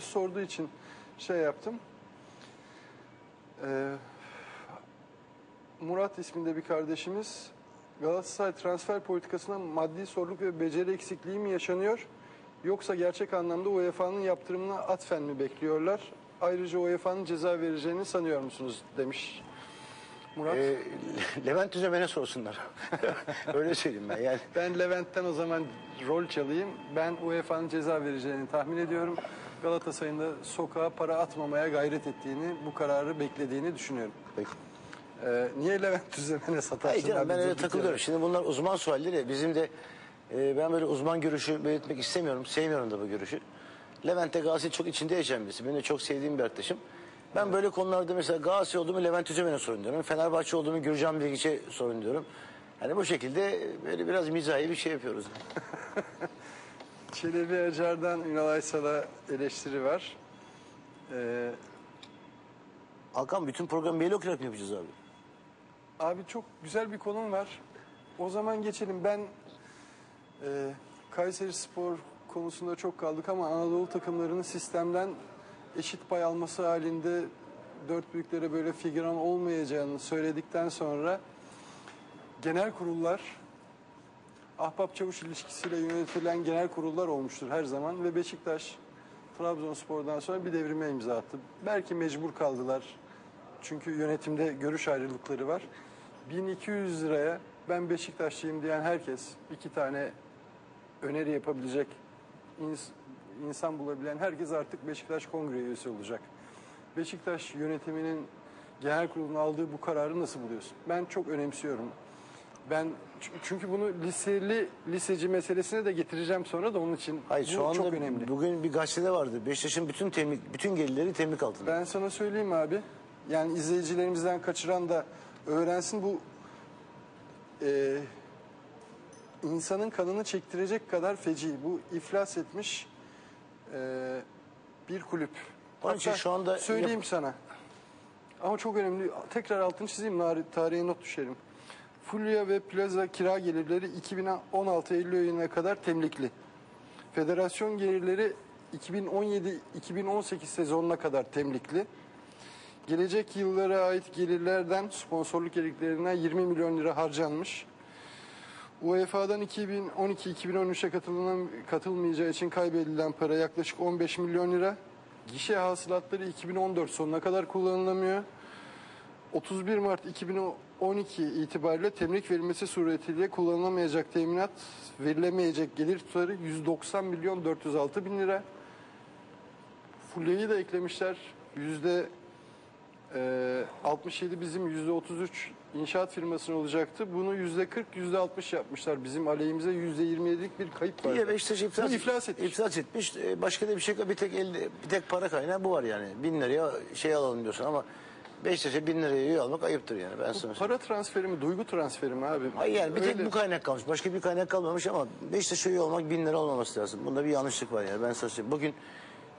sorduğu için şey yaptım. Ee, Murat isminde bir kardeşimiz Galatasaray transfer politikasına maddi sorunluk ve beceri eksikliği mi yaşanıyor? Yoksa gerçek anlamda UEFA'nın yaptırımına atfen mi bekliyorlar? Ayrıca UEFA'nın ceza vereceğini sanıyor musunuz? demiş Murat. Ee, Levent Üzemen'e sorsunlar. Öyle söyleyeyim ben yani. Ben Levent'ten o zaman rol çalayım. Ben UEFA'nın ceza vereceğini tahmin ediyorum. Galatasaray'ın da sokağa para atmamaya gayret ettiğini, bu kararı beklediğini düşünüyorum. Peki. Ee, niye Levent Düzemen'e satarsın? Hayır canım ben öyle takılıyorum. Şimdi bunlar uzman sualleri. Bizim de e, ben böyle uzman görüşü belirtmek istemiyorum. Sevmiyorum da bu görüşü. Levent de Galatasaray çok içinde yaşayan birisi. Benim de çok sevdiğim bir arkadaşım. Ben böyle konularda mesela Galatasaray olduğumu Levent Üzemen'e sorun diyorum. Fenerbahçe olduğumu Gürcan Bilgiç'e sorun diyorum. Hani bu şekilde böyle biraz mizahi bir şey yapıyoruz. Çelebi Acar'dan Ünal Aysal'a eleştiri var. Ee, Hakan bütün programı mail okuyarak mı yapacağız abi? Abi çok güzel bir konum var. O zaman geçelim. Ben e, Kayseri Spor konusunda çok kaldık ama Anadolu takımlarının sistemden eşit pay alması halinde dört büyüklere böyle figüran olmayacağını söyledikten sonra genel kurullar ahbap çavuş ilişkisiyle yönetilen genel kurullar olmuştur her zaman ve Beşiktaş Trabzonspor'dan sonra bir devrime imza attı. Belki mecbur kaldılar. Çünkü yönetimde görüş ayrılıkları var. 1200 liraya ben Beşiktaşlıyım diyen herkes iki tane öneri yapabilecek insan bulabilen herkes artık Beşiktaş Kongre üyesi olacak. Beşiktaş yönetiminin genel kurulun aldığı bu kararı nasıl buluyorsun? Ben çok önemsiyorum. Ben çünkü bunu liseli liseci meselesine de getireceğim sonra da onun için Hayır bu şu anda çok önemli. bugün bir gazetede vardı. Beşiktaş'ın bütün temlik, bütün gelirleri temlik altında. Ben sana söyleyeyim abi. Yani izleyicilerimizden kaçıran da öğrensin bu e, insanın kanını çektirecek kadar feci. Bu iflas etmiş e, bir kulüp. Onun için şu anda söyleyeyim yap- sana. Ama çok önemli. Tekrar altını çizeyim. Tarihe not düşelim. Fulya ve plaza kira gelirleri 2016 Eylül ayına kadar temlikli. Federasyon gelirleri 2017-2018 sezonuna kadar temlikli. Gelecek yıllara ait gelirlerden sponsorluk gelirlerinden 20 milyon lira harcanmış. UEFA'dan 2012-2013'e katılan, katılmayacağı için kaybedilen para yaklaşık 15 milyon lira. Gişe hasılatları 2014 sonuna kadar kullanılamıyor. 31 Mart 2012 itibariyle temlik verilmesi suretiyle kullanılamayacak teminat verilemeyecek gelir tutarı 190 milyon 406 bin lira. Fulya'yı da eklemişler. Yüzde e, 67 bizim yüzde 33 inşaat firmasının olacaktı. Bunu yüzde 40 yüzde 60 yapmışlar. Bizim aleyhimize yüzde 27'lik bir kayıp var. Ya Beşiktaş iflas, Bu iflas etmiş. iflas etmiş. Ee, Başka da bir şey yok. Bir tek elde, bir tek para kaynağı bu var yani. Bin liraya şey alalım diyorsun ama Beşiktaş'a bin liraya üye almak ayıptır yani. Ben sana. Para transferi mi, duygu transferi mi abi? Hayır yani bir tek Öyle. bu kaynak kalmış. Başka bir kaynak kalmamış ama Beşiktaş'a üye olmak bin lira olmaması lazım. Bunda bir yanlışlık var yani. Ben sana söyleyeyim. Bugün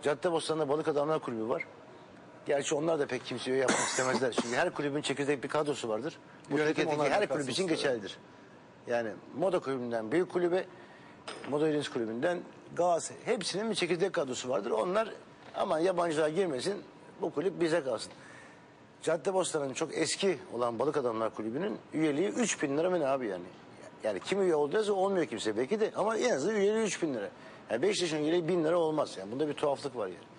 Caddebostan'da Balık Adamlar Kulübü var. Gerçi onlar da pek kimseye yapmak istemezler. Çünkü her kulübün çekirdek bir kadrosu vardır. Bu Yönetim Türkiye'deki onlardan her kulüp için geçerlidir. Yani moda kulübünden büyük kulübe, moda Yönetim kulübünden Galatasaray hepsinin bir çekirdek kadrosu vardır. Onlar aman yabancılar girmesin bu kulüp bize kalsın. Caddebostan'ın çok eski olan Balık Adamlar Kulübü'nün üyeliği 3 bin lira mı ne abi yani? Yani kim üye olduysa olmuyor kimse belki de ama en azından üyeliği 3 bin lira. Yani Beşiktaş'ın üyeliği 1000 lira olmaz yani. Bunda bir tuhaflık var yani.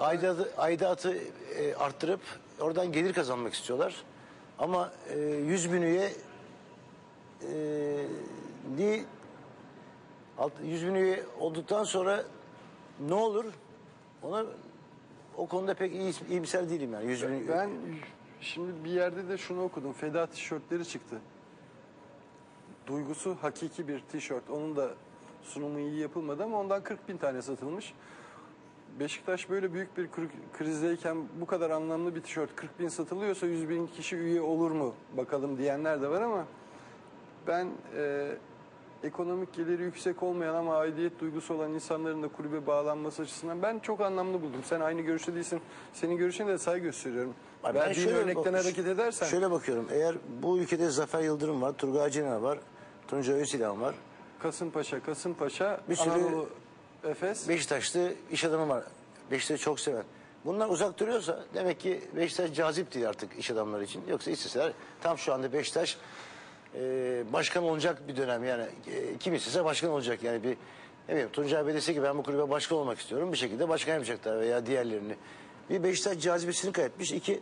Aidatı, aidatı e, arttırıp oradan gelir kazanmak istiyorlar. Ama e, 100 bin üye e, ni, alt- 100 bin üye olduktan sonra ne olur? Ona o konuda pek iyi, iyimser değilim yani. 100 bin Ben şimdi bir yerde de şunu okudum. Feda tişörtleri çıktı. Duygusu hakiki bir tişört. Onun da sunumu iyi yapılmadı ama ondan 40 bin tane satılmış. Beşiktaş böyle büyük bir kri- krizdeyken bu kadar anlamlı bir tişört 40 bin satılıyorsa 100 bin kişi üye olur mu bakalım diyenler de var ama ben e, ekonomik geliri yüksek olmayan ama aidiyet duygusu olan insanların da kulübe bağlanması açısından ben çok anlamlı buldum. Sen aynı görüşte değilsin. Senin görüşüne de saygı gösteriyorum. Ben Verdiğin şöyle örnekten bak- hareket edersen Şöyle bakıyorum. Eğer bu ülkede Zafer Yıldırım var, Turgay Cener var, Tuncay Özilhan var. Kasımpaşa, Kasımpaşa, Bir sürü- Anadolu Efes. Beşiktaşlı iş adamı var. Beşiktaş'ı çok seven. Bunlar uzak duruyorsa demek ki Beşiktaş cazip değil artık iş adamları için. Yoksa isteseler tam şu anda Beşiktaş e, başkan olacak bir dönem yani e, kim istese başkan olacak yani bir ne bileyim Tuncay Bey dese ki ben bu kulübe başkan olmak istiyorum bir şekilde başkan yapacaklar veya diğerlerini. Bir Beşiktaş cazibesini kaybetmiş. İki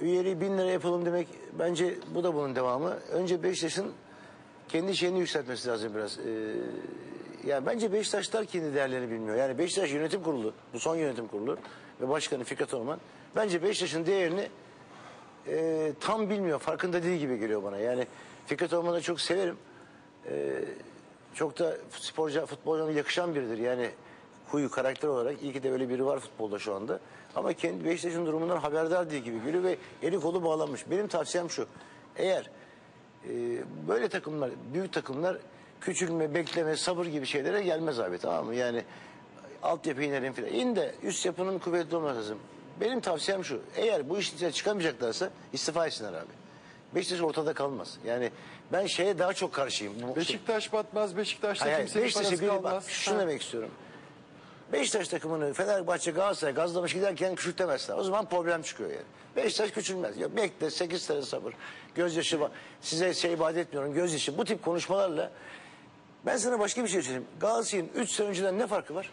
üyeliği bin lira yapalım demek bence bu da bunun devamı. Önce Beşiktaş'ın kendi şeyini yükseltmesi lazım biraz. Ee, yani bence Beşiktaşlar kendi değerlerini bilmiyor. Yani Beşiktaş yönetim kurulu, bu son yönetim kurulu ve başkanı Fikret Orman bence Beşiktaş'ın değerini e, tam bilmiyor. Farkında değil gibi geliyor bana. Yani Fikret Orman'ı çok severim. E, çok da sporcu, futbolcuya yakışan biridir. Yani huyu, karakter olarak iyi ki de öyle biri var futbolda şu anda. Ama kendi Beşiktaş'ın durumundan haberdar değil gibi geliyor ve eli kolu bağlanmış. Benim tavsiyem şu. Eğer e, böyle takımlar, büyük takımlar küçülme, bekleme, sabır gibi şeylere gelmez abi tamam mı? Yani altyapı inerim filan. İn de üst yapının kuvvetli olması lazım. Benim tavsiyem şu. Eğer bu işin içine çıkamayacaklarsa istifa etsinler abi. Beşiktaş ortada kalmaz. Yani ben şeye daha çok karşıyım. Bu- Beşiktaş batmaz, Beşiktaş'ta Hayır, hayır, kimsenin Beşiktaş'ı parası bir kalmaz. bak şunu Ha. demek istiyorum. Beşiktaş takımını Fenerbahçe Galatasaray gazlamış giderken küçültemezler. O zaman problem çıkıyor yani. Beşiktaş küçülmez. Ya bekle 8 sene sabır. Gözyaşı var. Size şey vaat etmiyorum. Gözyaşı. Bu tip konuşmalarla ben sana başka bir şey söyleyeyim. Galatasaray'ın 3 sene önceden ne farkı var?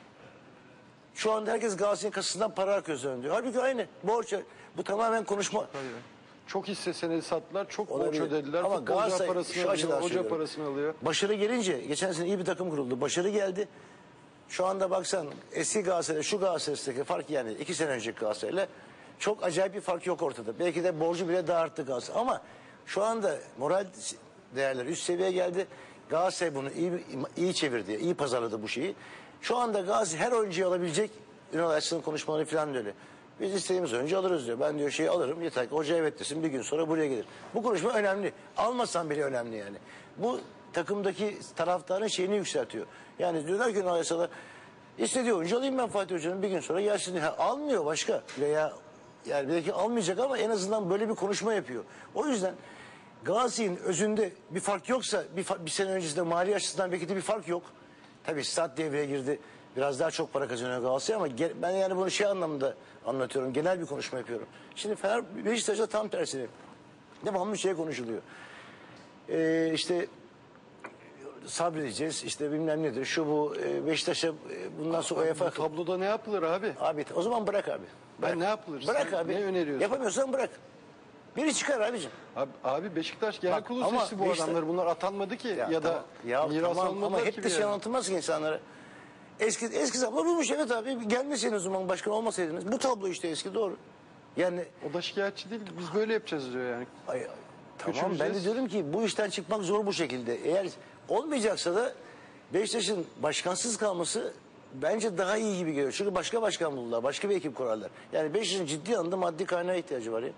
Şu anda herkes Galatasaray'ın kasasından para akıyor zannediyor. Halbuki aynı. Borç. Bu tamamen konuşma. Hayır. Çok hisse senedi sattılar, çok borç Olabilir. ödediler. Ama Futbolcular Galatasaray parasını şu alıyor, hoca söylüyorum. parasını alıyor. Başarı gelince geçen sene iyi bir takım kuruldu. Başarı geldi. Şu anda baksan eski Galatasaray şu Galatasaray'daki fark yani iki sene önceki Galatasaray'la çok acayip bir fark yok ortada. Belki de borcu bile daha arttı Galatasaray. Ama şu anda moral değerler üst seviyeye geldi. Galatasaray bunu iyi, iyi çevirdi, iyi pazarladı bu şeyi. Şu anda Galatasaray her oyuncuyu alabilecek Ünal Aysın'ın konuşmaları falan öyle. Biz istediğimiz oyuncu alırız diyor. Ben diyor şeyi alırım yeter ki hoca evet desin bir gün sonra buraya gelir. Bu konuşma önemli. Almasan bile önemli yani. Bu takımdaki taraftarın şeyini yükseltiyor. Yani diyorlar ki Ünal Aysın'a istediği oyuncu alayım ben Fatih Hoca'nın bir gün sonra gelsin. Ha, almıyor başka veya yani belki almayacak ama en azından böyle bir konuşma yapıyor. O yüzden Galatasaray'ın özünde bir fark yoksa bir, fa- bir sene öncesinde mali açısından belki de bir fark yok. Tabii stat devreye girdi. Biraz daha çok para kazanıyor Galatasaray ama ben yani bunu şey anlamda anlatıyorum. Genel bir konuşma yapıyorum. Şimdi Fener Beşiktaş'ta tam tersini. Devamlı şey konuşuluyor. Ee, işte sabredeceğiz işte bilmem nedir şu bu e, Beşiktaş'a e, bundan sonra UEFA tabloda ne yapılır abi? Abi o zaman bırak abi. Ben Bırak. ne yapılır? Bırak Sen abi. ne öneriyorsun? Yapamıyorsan bırak. Biri çıkar abicim. Abi, abi Beşiktaş genel Bak, kurulu ama seçti bu Beşiktaş- adamları. Bunlar atanmadı ki ya, da tamam. ya, miras tamam, almadılar ama hep de şey yerden. anlatılmaz ki insanlara. Eski eski zamlar bulmuş evet abi. Gelmeseydiniz o zaman başkan olmasaydınız. Bu tablo işte eski doğru. Yani O da şikayetçi değil. Biz böyle yapacağız diyor yani. ay, ay, tamam ben de diyorum ki bu işten çıkmak zor bu şekilde. Eğer olmayacaksa da Beşiktaş'ın başkansız kalması bence daha iyi gibi geliyor. Çünkü başka başkan bulurlar. Başka bir ekip kurarlar. Yani Beşiktaş'ın ciddi anlamda maddi kaynağa ihtiyacı var ya.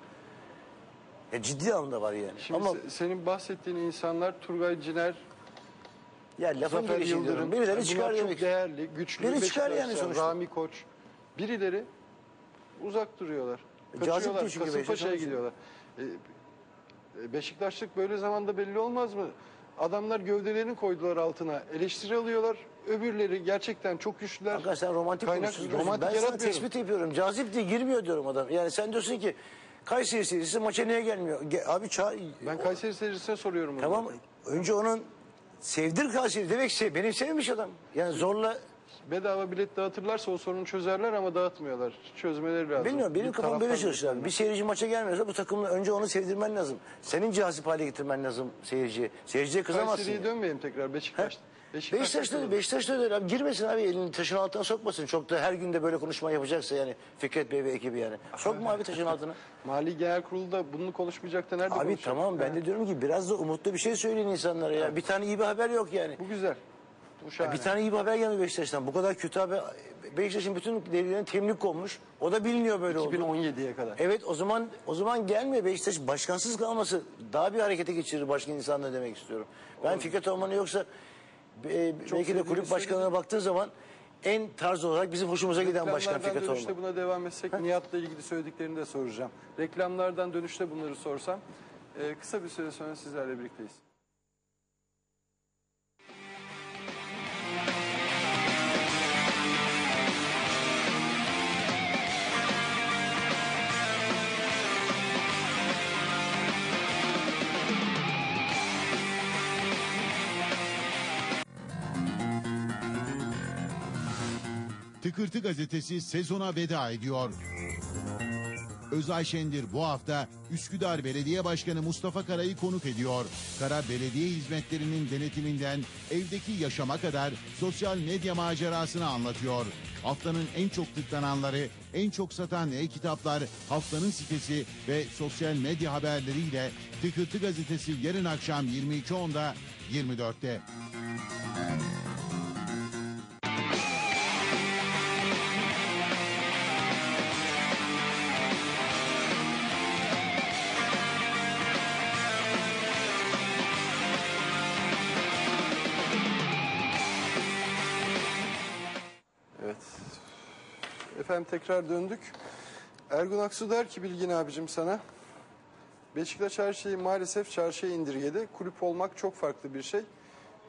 Ya ciddi anlamda var yani. Şimdi Ama se- senin bahsettiğin insanlar Turgay Ciner, ya lafın Zafer gelişi diyorum. Yıldırım. Birileri bunlar çıkar çok demek. değerli, güçlü. Biri çıkar Beşiktaşlar, yani sonuçta. Rami Koç. Birileri uzak duruyorlar. E, cazip Kaçıyorlar. değil çünkü Kasımpaşa'ya Beşiktaş. gidiyorlar. E, e, Beşiktaşlık böyle zamanda belli olmaz mı? Adamlar gövdelerini koydular altına. Eleştiri alıyorlar. Öbürleri gerçekten çok güçlüler. Sen romantik Kaynak- konuşuyorsun. romantik ben sana yaratmıyorum. tespit yapıyorum. Cazip diye girmiyor diyorum adam. Yani sen diyorsun ki Kayseri seyircisi maça niye gelmiyor? Ge- abi çağır. Ben Kayseri seyircisine soruyorum. bunu. Tamam önce onun sevdir Kayseri demek şey benim sevmiş adam. Yani zorla Bedava bilet dağıtırlarsa o sorunu çözerler ama dağıtmıyorlar. Çözmeleri lazım. bilmiyorum benim Bir kafam böyle taraftan çalışıyor. abi. Bir seyirci maça gelmiyorsa bu takımla önce onu sevdirmen lazım. Senin cazip hale getirmen lazım seyirciye. Seyirciye kızamazsın. Kayseri'ye yani. dönmeyelim tekrar Beşiktaş. Beşiktaş'ta da Beşiktaş'ta da abi. Girmesin abi elini taşın altına sokmasın. Çok da her gün de böyle konuşma yapacaksa yani Fikret Bey ve ekibi yani. Sokma abi taşın altına. Mali Genel Kurulu'da bunu konuşmayacak da nerede Abi konuşacak? tamam ben de diyorum ki biraz da umutlu bir şey söyleyin insanlara ya. Bir tane iyi bir haber yok yani. Bu güzel. Bu şahane. Bir tane iyi bir haber geldi Beşiktaş'tan. Bu kadar kötü haber. Beşiktaş'ın bütün devrilerine temlik konmuş. O da biliniyor böyle oldu. 2017'ye kadar. Evet o zaman o zaman gelmiyor Beşiktaş başkansız kalması daha bir harekete geçirir başka insanla demek istiyorum. Ben Fikret Orman'ı yoksa e, belki de kulüp başkanına söyledim. baktığın zaman en tarz olarak bizim hoşumuza giden başkan Fikret dönüşte Orman. buna devam etsek Nihat'la ilgili söylediklerini de soracağım. Reklamlardan dönüşte bunları sorsam e, kısa bir süre sonra sizlerle birlikteyiz. Tıkırtı gazetesi sezona veda ediyor. Özay Şendir bu hafta Üsküdar Belediye Başkanı Mustafa Kara'yı konuk ediyor. Kara belediye hizmetlerinin denetiminden evdeki yaşama kadar sosyal medya macerasını anlatıyor. Haftanın en çok tıklananları, en çok satan e-kitaplar, haftanın sitesi ve sosyal medya haberleriyle Tıkırtı gazetesi yarın akşam 22.10'da 24'te. Efendim tekrar döndük. Ergun Aksu der ki Bilgin abicim sana. Beşiktaş her şeyi maalesef çarşıya indirgedi. Kulüp olmak çok farklı bir şey.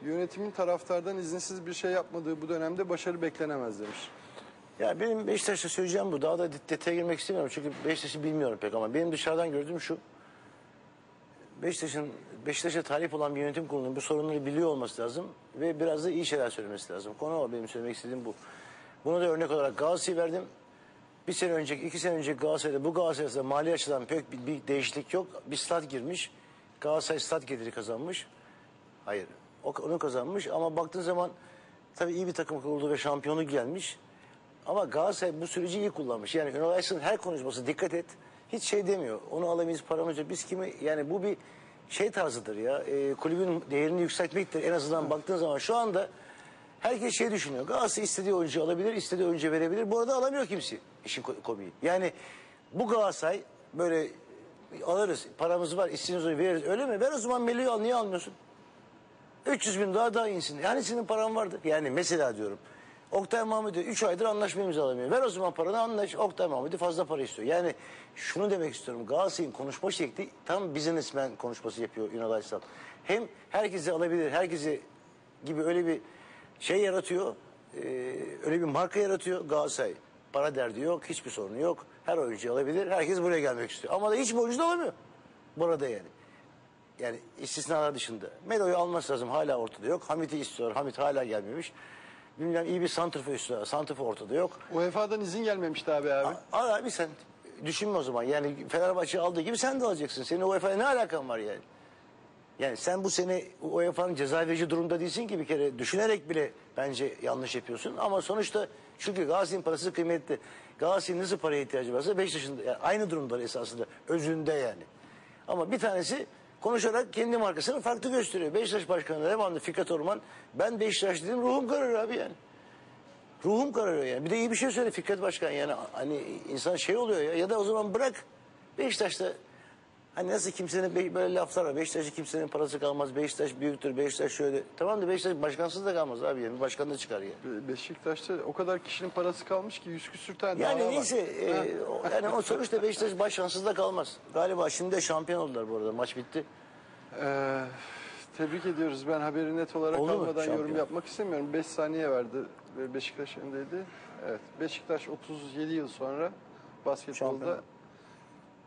Yönetimin taraftardan izinsiz bir şey yapmadığı bu dönemde başarı beklenemez demiş. Ya benim Beşiktaş'ta söyleyeceğim bu. Daha da detaya girmek istemiyorum. Çünkü Beşiktaş'ı bilmiyorum pek ama benim dışarıdan gördüğüm şu. Beşiktaş'ın Beşiktaş'a talip olan bir yönetim kurulunun bu sorunları biliyor olması lazım ve biraz da iyi şeyler söylemesi lazım. Konu o benim söylemek istediğim bu. Bunu da örnek olarak Galatasaray'ı verdim. Bir sene önce, iki sene önce Galatasaray'da bu Galatasaray'da mali açıdan pek bir, bir değişiklik yok. Bir stat girmiş. Galatasaray stat geliri kazanmış. Hayır. O, onu kazanmış ama baktığın zaman tabii iyi bir takım kuruldu ve şampiyonluk gelmiş. Ama Galatasaray bu süreci iyi kullanmış. Yani Ünal Aysal'ın her konuşması dikkat et. Hiç şey demiyor. Onu alamayız paramız yok. Biz kimi yani bu bir şey tarzıdır ya. E, kulübün değerini yükseltmektir. En azından baktığın zaman şu anda herkes şey düşünüyor. Galatasaray istediği oyuncu alabilir, istediği oyuncu verebilir. Bu arada alamıyor kimse. İşin ko- komiği. Yani bu Galatasaray böyle alırız, paramız var, istediğiniz oyuncu veririz. Öyle mi? Ver o zaman Melih'i al. Niye almıyorsun? 300 bin daha daha insin. Yani senin paran vardı. Yani mesela diyorum. Oktay Mahmut'u 3 aydır anlaşma imzalamıyor. Ver o zaman paranı anlaş. Oktay Mahmut'u fazla para istiyor. Yani şunu demek istiyorum. Galatasaray'ın konuşma şekli tam businessman konuşması yapıyor Ünal Aysal. Hem herkesi alabilir, herkesi gibi öyle bir şey yaratıyor. e, öyle bir marka yaratıyor Galatasaray. Para derdi yok, hiçbir sorunu yok. Her oyuncu alabilir, herkes buraya gelmek istiyor. Ama da hiçbir oyuncu da alamıyor. Burada yani. Yani istisnalar dışında. Melo'yu alması lazım hala ortada yok. Hamit'i istiyor. Hamit hala gelmemiş. Bilmem iyi bir santrfor istiyor. Santrfor ortada yok. UEFA'dan izin gelmemişti abi abi. Al abi sen düşünme o zaman. Yani Fenerbahçe aldığı gibi sen de alacaksın. Senin UEFA'ya ne alakan var yani? Yani sen bu sene UEFA'nın ceza verici durumda değilsin ki bir kere düşünerek bile bence yanlış yapıyorsun. Ama sonuçta çünkü Galatasaray'ın parası kıymetli. Galatasaray'ın nasıl paraya ihtiyacı varsa Beşiktaş'ın yani aynı durumdalar esasında özünde yani. Ama bir tanesi konuşarak kendi markasını farklı gösteriyor. Beşiktaş Başkanı devamlı Fikret Orman ben Beşiktaş dedim ruhum kararıyor abi yani. Ruhum kararıyor yani. Bir de iyi bir şey söyle Fikret Başkan yani hani insan şey oluyor ya ya da o zaman bırak Beşiktaş'ta hani nasıl kimsenin be- böyle laflar var. Beşiktaş'ta kimsenin parası kalmaz. Beşiktaş büyüktür. Beşiktaş şöyle. Tamam da Beşiktaş başkansız da kalmaz abi yani. Başkan da çıkar yani. Be- Beşiktaş'ta o kadar kişinin parası kalmış ki yüz küsür tane Yani dava var. neyse e, o- yani o sonuçta Beşiktaş başkansız da kalmaz. Galiba şimdi de şampiyon oldular bu arada. Maç bitti. Ee, tebrik ediyoruz. Ben haberi net olarak Oldu mu? almadan yorum yapmak istemiyorum. 5 saniye verdi ve Beşiktaş öndeydi. Evet. Beşiktaş 37 yıl sonra basketbolda Şampiyon.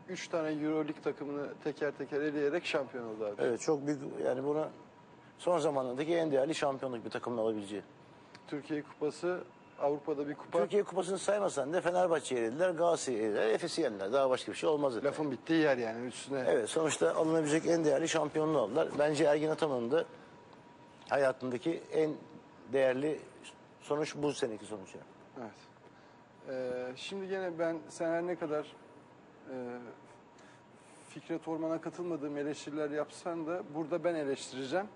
3 tane Euroleague takımını teker teker eleyerek şampiyon oldu abi. Evet çok büyük yani buna son zamanlardaki en değerli şampiyonluk bir takımın alabileceği. Türkiye Kupası, Avrupa'da bir kupa. Türkiye Kupası'nı saymasan da Fenerbahçe'yi yenildiler, Galatasaray'ı yenildiler, Efes'i yenildiler. Daha başka bir şey olmaz. Lafın bittiği yer yani üstüne. Evet sonuçta alınabilecek en değerli şampiyonluğu aldılar. Bence Ergin Ataman'ın da hayatındaki en değerli sonuç bu seneki sonuç. yani. Evet. Ee, şimdi gene ben sen her ne kadar e, Fikret Orman'a katılmadığım eleştiriler yapsan da burada ben eleştireceğim.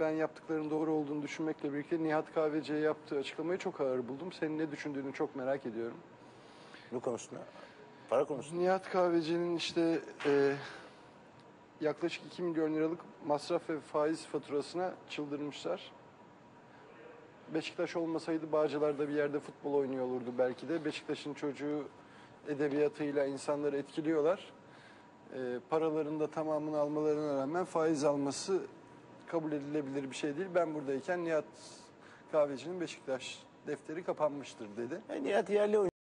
Ben yaptıklarının doğru olduğunu düşünmekle birlikte Nihat Kahveci'ye yaptığı açıklamayı çok ağır buldum. Senin ne düşündüğünü çok merak ediyorum. Bu konusunda. Para konusunda. Nihat Kahveci'nin işte e, yaklaşık 2 milyon liralık masraf ve faiz faturasına çıldırmışlar. Beşiktaş olmasaydı Bağcılar'da bir yerde futbol oynuyor olurdu belki de. Beşiktaş'ın çocuğu edebiyatıyla insanları etkiliyorlar. E, paralarının da tamamını almalarına rağmen faiz alması kabul edilebilir bir şey değil. Ben buradayken Nihat Kahveci'nin Beşiktaş defteri kapanmıştır dedi. Yani Nihat yerli oyuncu.